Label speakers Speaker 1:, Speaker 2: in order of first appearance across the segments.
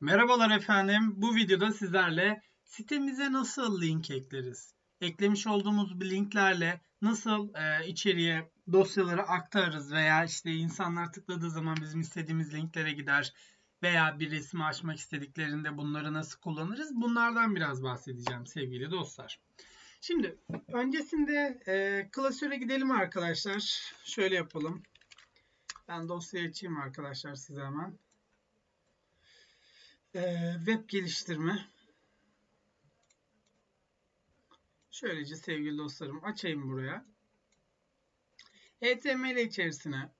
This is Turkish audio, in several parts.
Speaker 1: Merhabalar efendim. Bu videoda sizlerle sitemize nasıl link ekleriz? Eklemiş olduğumuz bir linklerle nasıl e, içeriye dosyaları aktarırız veya işte insanlar tıkladığı zaman bizim istediğimiz linklere gider veya bir resim açmak istediklerinde bunları nasıl kullanırız? Bunlardan biraz bahsedeceğim sevgili dostlar. Şimdi öncesinde e, klasöre gidelim arkadaşlar. Şöyle yapalım. Ben dosyayı açayım arkadaşlar size hemen. Ee, web geliştirme. Şöylece sevgili dostlarım açayım buraya. HTML içerisine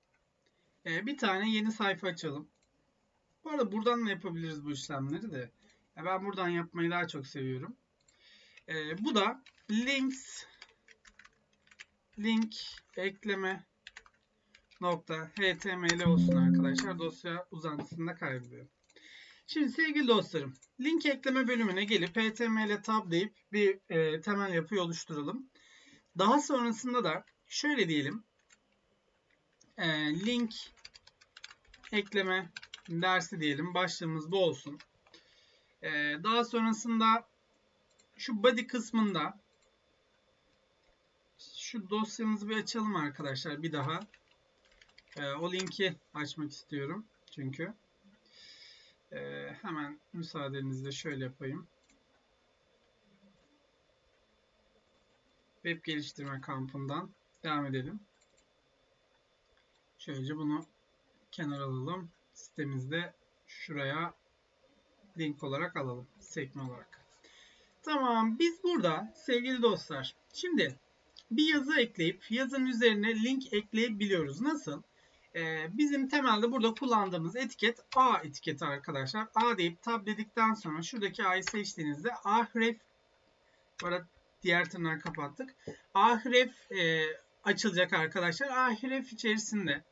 Speaker 1: e, bir tane yeni sayfa açalım. Bu arada buradan da yapabiliriz bu işlemleri de. Ben buradan yapmayı daha çok seviyorum. E, bu da links link ekleme nokta html olsun arkadaşlar. Dosya uzantısında kaydediyorum. Şimdi sevgili dostlarım, link ekleme bölümüne gelip HTML tab deyip bir e, temel yapıyı oluşturalım. Daha sonrasında da şöyle diyelim. E, link ekleme dersi diyelim. Başlığımız bu olsun. E, daha sonrasında şu body kısmında şu dosyamızı bir açalım arkadaşlar bir daha. E, o linki açmak istiyorum çünkü. Ee, hemen müsaadenizle şöyle yapayım. Web geliştirme kampından devam edelim. Şöylece bunu kenara alalım. Sitemizde şuraya link olarak alalım. Sekme olarak. Tamam. Biz burada sevgili dostlar. Şimdi bir yazı ekleyip yazının üzerine link ekleyebiliyoruz. Nasıl? Ee, bizim temelde burada kullandığımız etiket A etiketi arkadaşlar. A deyip tab dedikten sonra şuradaki A'yı seçtiğinizde ahref burada diğer tırnağı kapattık. Ahref e, açılacak arkadaşlar. Ahref içerisinde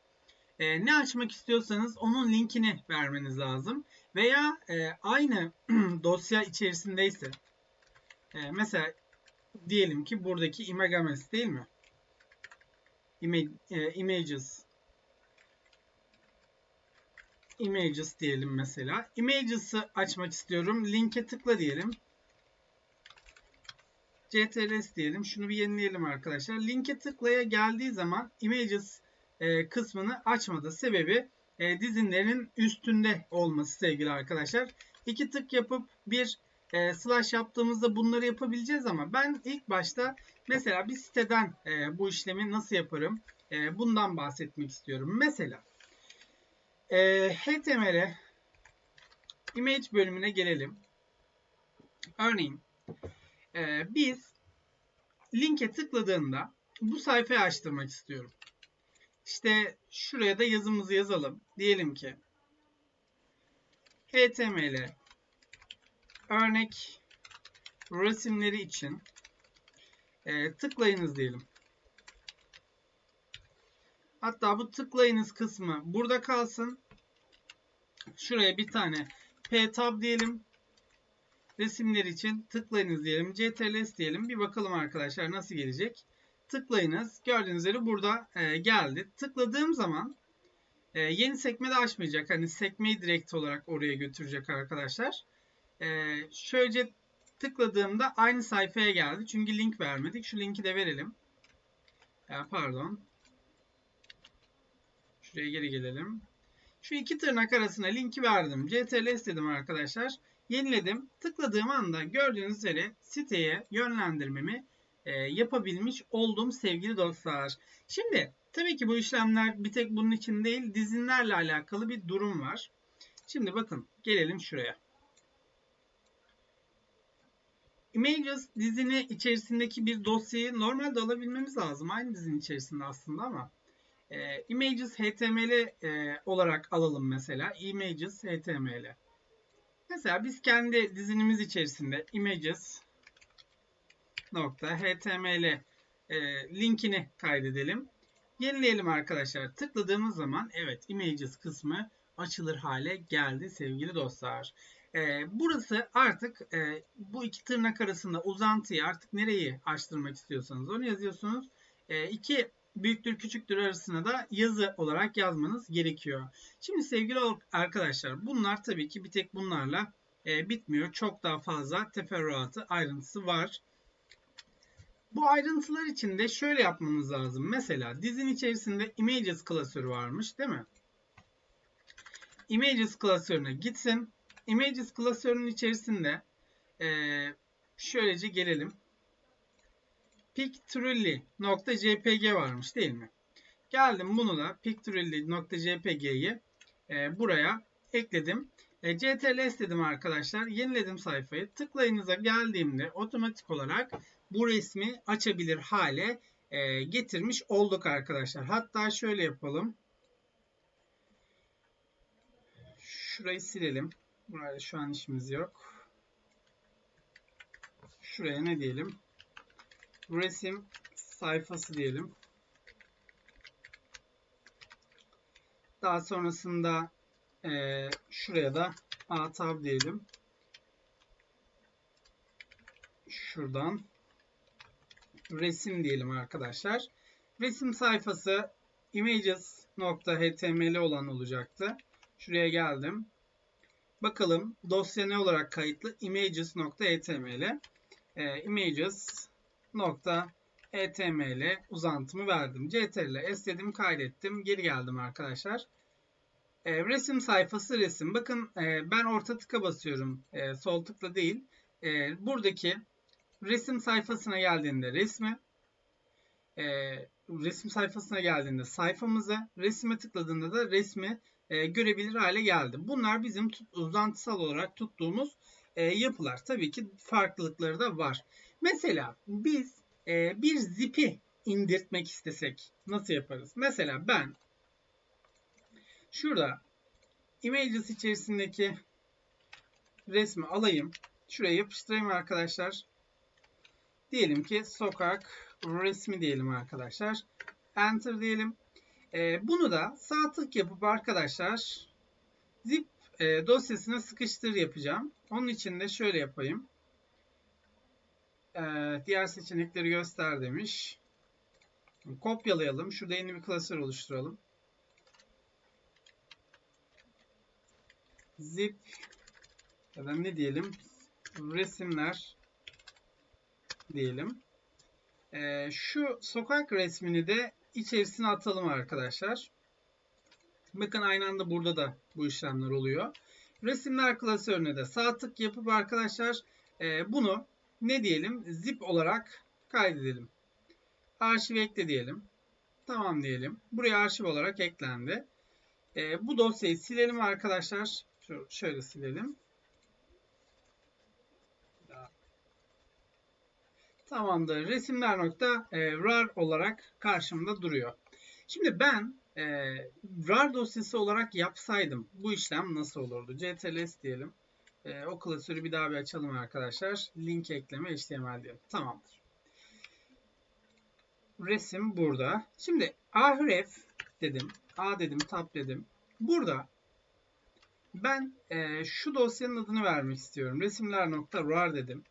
Speaker 1: e, ne açmak istiyorsanız onun linkini vermeniz lazım. Veya e, aynı dosya içerisindeyse e, mesela diyelim ki buradaki images değil mi? Image, e, images images diyelim mesela. Images'ı açmak istiyorum. Linke tıkla diyelim. CTRS diyelim. Şunu bir yenileyelim arkadaşlar. Linke tıklaya geldiği zaman images e, kısmını açmadı. Sebebi e, dizinlerin üstünde olması sevgili arkadaşlar. İki tık yapıp bir e, slash yaptığımızda bunları yapabileceğiz ama ben ilk başta mesela bir siteden e, bu işlemi nasıl yaparım? Bundan bahsetmek istiyorum. Mesela e, ee, HTML'e image bölümüne gelelim. Örneğin e, biz linke tıkladığında bu sayfayı açtırmak istiyorum. İşte şuraya da yazımızı yazalım. Diyelim ki HTML örnek resimleri için e, tıklayınız diyelim. Hatta bu tıklayınız kısmı burada kalsın. Şuraya bir tane P tab diyelim. Resimler için tıklayınız diyelim. CTRL diyelim. Bir bakalım arkadaşlar nasıl gelecek. Tıklayınız. Gördüğünüz üzere burada e, geldi. Tıkladığım zaman e, yeni sekme de açmayacak. Hani sekmeyi direkt olarak oraya götürecek arkadaşlar. E, şöylece tıkladığımda aynı sayfaya geldi. Çünkü link vermedik. Şu linki de verelim. E, pardon. Şuraya geri gelelim. Şu iki tırnak arasına linki verdim. CTRL istedim arkadaşlar. Yeniledim. Tıkladığım anda gördüğünüz üzere siteye yönlendirmemi e, yapabilmiş oldum sevgili dostlar. Şimdi tabii ki bu işlemler bir tek bunun için değil dizinlerle alakalı bir durum var. Şimdi bakın gelelim şuraya. Images dizini içerisindeki bir dosyayı normalde alabilmemiz lazım. Aynı dizinin içerisinde aslında ama e, images html e, olarak alalım mesela. Images html. Mesela biz kendi dizinimiz içerisinde images nokta html e, linkini kaydedelim. Yenileyelim arkadaşlar. Tıkladığımız zaman evet images kısmı açılır hale geldi sevgili dostlar. E, burası artık e, bu iki tırnak arasında uzantıyı artık nereyi açtırmak istiyorsanız onu yazıyorsunuz. E, iki büyüktür küçüktür arasına da yazı olarak yazmanız gerekiyor. Şimdi sevgili arkadaşlar bunlar tabii ki bir tek bunlarla e, bitmiyor. Çok daha fazla teferruatı ayrıntısı var. Bu ayrıntılar için de şöyle yapmamız lazım. Mesela dizin içerisinde images klasörü varmış değil mi? Images klasörüne gitsin. Images klasörünün içerisinde e, şöylece gelelim. Pictorilli.jpg varmış değil mi? Geldim bunu da pictorilli.jpg'yi e, buraya ekledim. E, CTRL dedim arkadaşlar. Yeniledim sayfayı. Tıklayınıza geldiğimde otomatik olarak bu resmi açabilir hale e, getirmiş olduk arkadaşlar. Hatta şöyle yapalım. Şurayı silelim. Burada şu an işimiz yok. Şuraya ne diyelim? Resim sayfası diyelim. Daha sonrasında e, şuraya da A tab diyelim. Şuradan resim diyelim arkadaşlar. Resim sayfası images.html olan olacaktı. Şuraya geldim. Bakalım dosya ne olarak kayıtlı? images.html e, images.html uzantımı verdim. CTRL S dedim kaydettim. Geri geldim arkadaşlar. E, resim sayfası resim. Bakın e, ben orta tıka basıyorum. E, sol tıkla değil. E, buradaki resim sayfasına geldiğinde resmi e, resim sayfasına geldiğinde sayfamızı resime tıkladığında da resmi e, görebilir hale geldi. Bunlar bizim uzantısal olarak tuttuğumuz e, yapılar. Tabii ki farklılıkları da var. Mesela biz e, bir zip'i indirtmek istesek nasıl yaparız? Mesela ben şurada images içerisindeki resmi alayım. Şuraya yapıştırayım arkadaşlar. Diyelim ki sokak resmi diyelim arkadaşlar. Enter diyelim. E, bunu da sağ tık yapıp arkadaşlar zip e, dosyasına sıkıştır yapacağım. Onun için de şöyle yapayım. E, diğer seçenekleri göster demiş. Kopyalayalım. Şurada yeni bir klasör oluşturalım. Zip ya da ne diyelim? Resimler diyelim. E, şu sokak resmini de içerisine atalım arkadaşlar. Bakın aynı anda burada da bu işlemler oluyor. Resimler klasörüne de sağ tık yapıp arkadaşlar e, bunu ne diyelim zip olarak kaydedelim. Arşiv ekle diyelim. Tamam diyelim. Buraya arşiv olarak eklendi. E, bu dosyayı silelim arkadaşlar. şöyle silelim. Tamamdır. Resimler nokta e, rar olarak karşımda duruyor. Şimdi ben e, rar dosyası olarak yapsaydım bu işlem nasıl olurdu? ctls diyelim. E, o klasörü bir daha bir açalım arkadaşlar. Link ekleme HTML diyelim. Tamamdır. Resim burada. Şimdi ahref dedim. A dedim, tab dedim. Burada ben e, şu dosyanın adını vermek istiyorum. Resimler.rar dedim.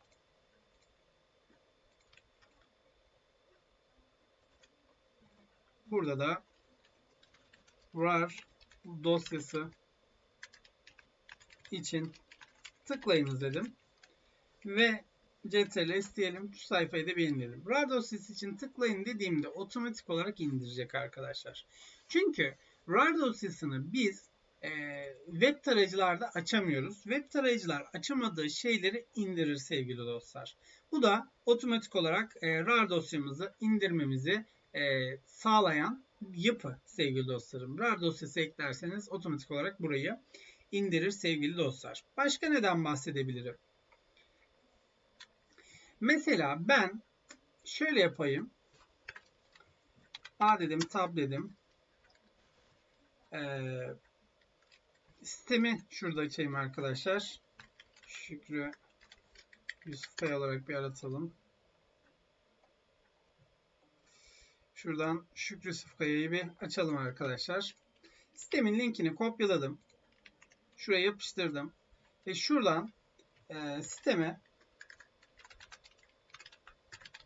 Speaker 1: Burada da var dosyası için tıklayınız dedim. Ve CTRL diyelim. Şu sayfayı da beğenelim. RAR dosyası için tıklayın dediğimde otomatik olarak indirecek arkadaşlar. Çünkü RAR dosyasını biz e, web tarayıcılarda açamıyoruz. Web tarayıcılar açamadığı şeyleri indirir sevgili dostlar. Bu da otomatik olarak e, RAR dosyamızı indirmemizi e, sağlayan yapı sevgili dostlarım. RAR dosyası eklerseniz otomatik olarak burayı indirir sevgili dostlar. Başka neden bahsedebilirim? Mesela ben şöyle yapayım. A dedim, tab dedim. Ee, sistemi şurada açayım arkadaşlar. Şükrü Yusuf Bey olarak bir aratalım. Şuradan Şükrü Sıfkaya'yı bir açalım arkadaşlar. Sistemin linkini kopyaladım. Şuraya yapıştırdım. Ve şuradan e, sisteme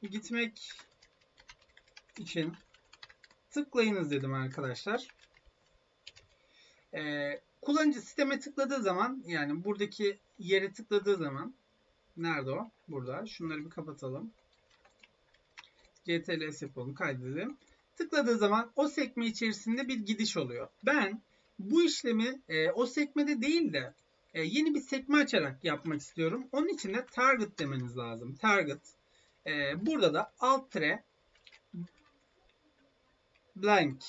Speaker 1: gitmek için tıklayınız dedim arkadaşlar. Ee, kullanıcı sisteme tıkladığı zaman yani buradaki yere tıkladığı zaman nerede o? Burada. Şunları bir kapatalım. CTRL yapalım. Kaydedelim. Tıkladığı zaman o sekme içerisinde bir gidiş oluyor. Ben bu işlemi e, o sekmede değil de e, yeni bir sekme açarak yapmak istiyorum. Onun için de target demeniz lazım. Target. E, burada da alt tire blank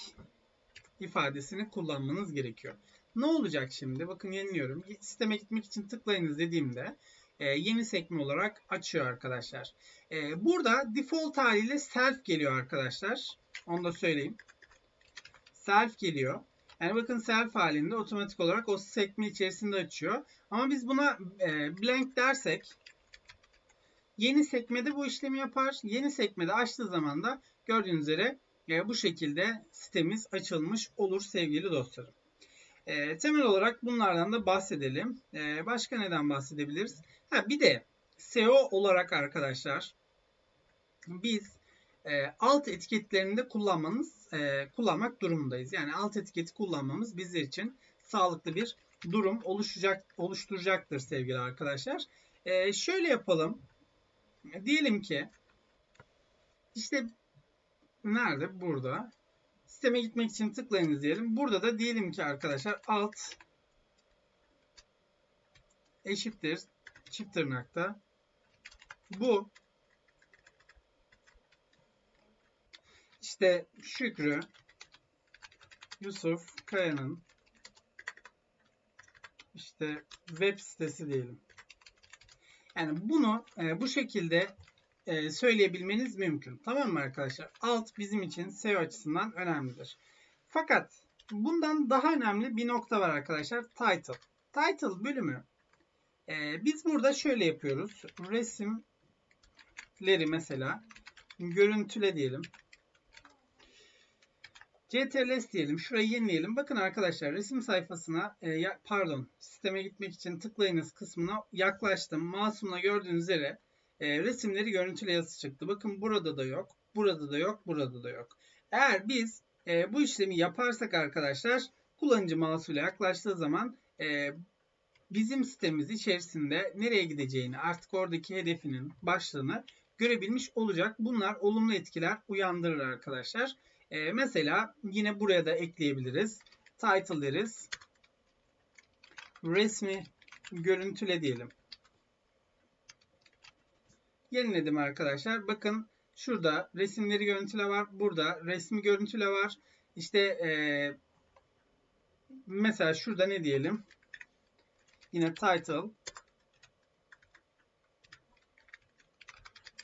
Speaker 1: ifadesini kullanmanız gerekiyor. Ne olacak şimdi? Bakın yeniliyorum. Sisteme gitmek için tıklayınız dediğimde e, yeni sekme olarak açıyor arkadaşlar. E, burada default haliyle self geliyor arkadaşlar. Onu da söyleyeyim. Self geliyor. Yani bakın self halinde otomatik olarak o sekme içerisinde açıyor. Ama biz buna e, blank dersek yeni sekmede bu işlemi yapar. Yeni sekmede açtığı zaman da gördüğünüz üzere e, bu şekilde sitemiz açılmış olur sevgili dostlarım. E, temel olarak bunlardan da bahsedelim. E, başka neden bahsedebiliriz? Ha, bir de SEO olarak arkadaşlar biz e, alt etiketlerini de kullanmanız, e, kullanmak durumundayız. Yani alt etiketi kullanmamız bizler için sağlıklı bir durum oluşacak, oluşturacaktır sevgili arkadaşlar. E, şöyle yapalım. Diyelim ki işte nerede? Burada. Sisteme gitmek için tıklayınız diyelim. Burada da diyelim ki arkadaşlar alt eşittir çift tırnakta bu işte Şükrü Yusuf Kaya'nın işte web sitesi diyelim. Yani bunu e, bu şekilde e, söyleyebilmeniz mümkün. Tamam mı arkadaşlar? Alt bizim için SEO açısından önemlidir. Fakat bundan daha önemli bir nokta var arkadaşlar. Title. Title bölümü. E, biz burada şöyle yapıyoruz. Resimleri mesela görüntüle diyelim. CTRL diyelim. Şurayı yenileyelim. Bakın arkadaşlar resim sayfasına e, pardon sisteme gitmek için tıklayınız kısmına yaklaştım. Mouse'umla gördüğünüz üzere e, resimleri görüntüle yazısı çıktı. Bakın burada da yok. Burada da yok. Burada da yok. Eğer biz e, bu işlemi yaparsak arkadaşlar kullanıcı mouse'uyla yaklaştığı zaman e, bizim sitemiz içerisinde nereye gideceğini artık oradaki hedefinin başlığını görebilmiş olacak. Bunlar olumlu etkiler uyandırır arkadaşlar. Ee, mesela yine buraya da ekleyebiliriz. Title deriz. Resmi görüntüle diyelim. Yeniledim arkadaşlar. Bakın şurada resimleri görüntüle var. Burada resmi görüntüle var. İşte ee, mesela şurada ne diyelim? Yine title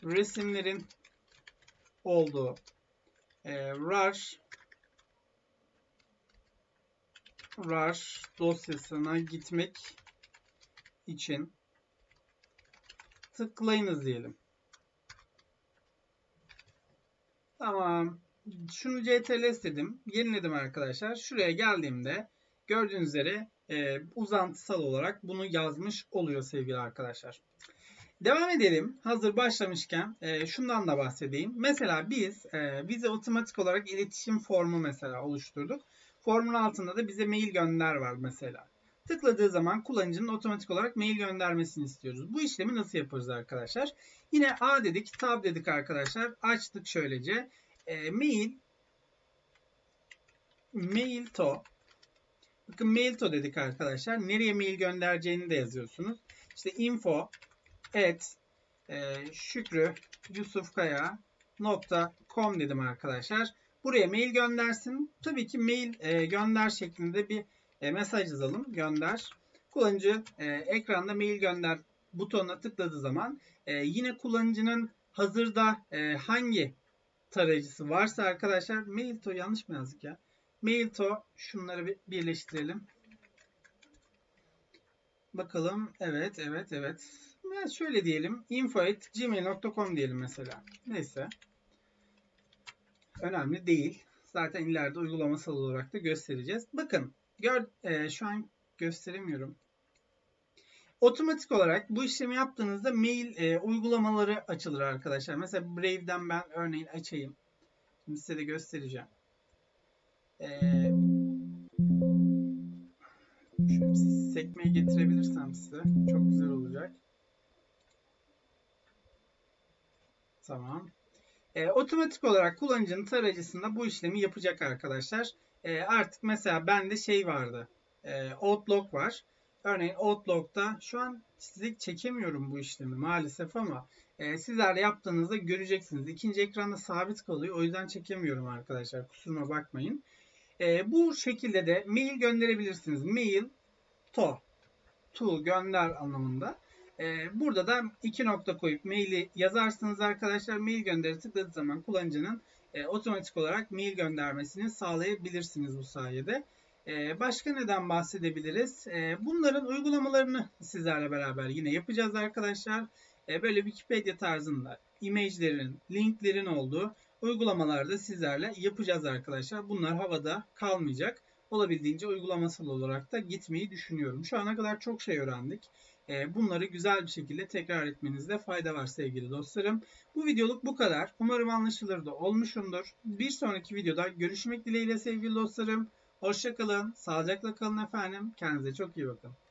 Speaker 1: resimlerin olduğu rar rar dosyasına gitmek için tıklayınız diyelim. Tamam. Şunu CTRL dedim. Yeniledim arkadaşlar. Şuraya geldiğimde gördüğünüz üzere e, uzantısal olarak bunu yazmış oluyor sevgili arkadaşlar. Devam edelim. Hazır başlamışken e, şundan da bahsedeyim. Mesela biz e, bize otomatik olarak iletişim formu mesela oluşturduk. Formun altında da bize mail gönder var mesela. Tıkladığı zaman kullanıcının otomatik olarak mail göndermesini istiyoruz. Bu işlemi nasıl yaparız arkadaşlar? Yine A dedik, tab dedik arkadaşlar. Açtık şöylece. E, mail mail to Bakın mail to dedik arkadaşlar. Nereye mail göndereceğini de yazıyorsunuz. İşte info et e, Şükrü Yusufkaya .com dedim arkadaşlar. Buraya mail göndersin. Tabii ki mail e, gönder şeklinde bir e, mesaj yazalım. Gönder. Kullanıcı e, ekranda mail gönder butonuna tıkladığı zaman e, yine kullanıcının hazırda e, hangi tarayıcısı varsa arkadaşlar mail to yanlış mı yazdık ya? Mail to şunları bir birleştirelim. Bakalım. Evet, evet, evet. Yani şöyle diyelim. info.gmail.com diyelim mesela. Neyse. Önemli değil. Zaten ileride uygulamasal olarak da göstereceğiz. Bakın. Gör, e, şu an gösteremiyorum. Otomatik olarak bu işlemi yaptığınızda mail e, uygulamaları açılır arkadaşlar. Mesela Brave'den ben örneğin açayım. Şimdi size de göstereceğim. Ee, şöyle bir sekmeyi getirebilirsem size çok güzel olacak. Tamam. Ee, otomatik olarak kullanıcının tarayıcısında bu işlemi yapacak arkadaşlar. Ee, artık mesela bende şey vardı. E, Outlook var. Örneğin Outlook'ta şu an size çekemiyorum bu işlemi maalesef ama e, sizler yaptığınızda göreceksiniz. İkinci ekranda sabit kalıyor. O yüzden çekemiyorum arkadaşlar. Kusuruma bakmayın. E, bu şekilde de mail gönderebilirsiniz. Mail to to gönder anlamında. E, burada da iki nokta koyup maili yazarsınız arkadaşlar. Mail gönderi tıkladığı zaman kullanıcının e, otomatik olarak mail göndermesini sağlayabilirsiniz bu sayede. E, başka neden bahsedebiliriz? E, bunların uygulamalarını sizlerle beraber yine yapacağız arkadaşlar. Böyle Wikipedia tarzında imajlerin, linklerin olduğu uygulamalarda sizlerle yapacağız arkadaşlar. Bunlar havada kalmayacak. Olabildiğince uygulamasal olarak da gitmeyi düşünüyorum. Şu ana kadar çok şey öğrendik. E, bunları güzel bir şekilde tekrar etmenizde fayda var sevgili dostlarım. Bu videoluk bu kadar. Umarım anlaşılır da olmuşumdur. Bir sonraki videoda görüşmek dileğiyle sevgili dostlarım. Hoşçakalın, sağlıcakla kalın efendim. Kendinize çok iyi bakın.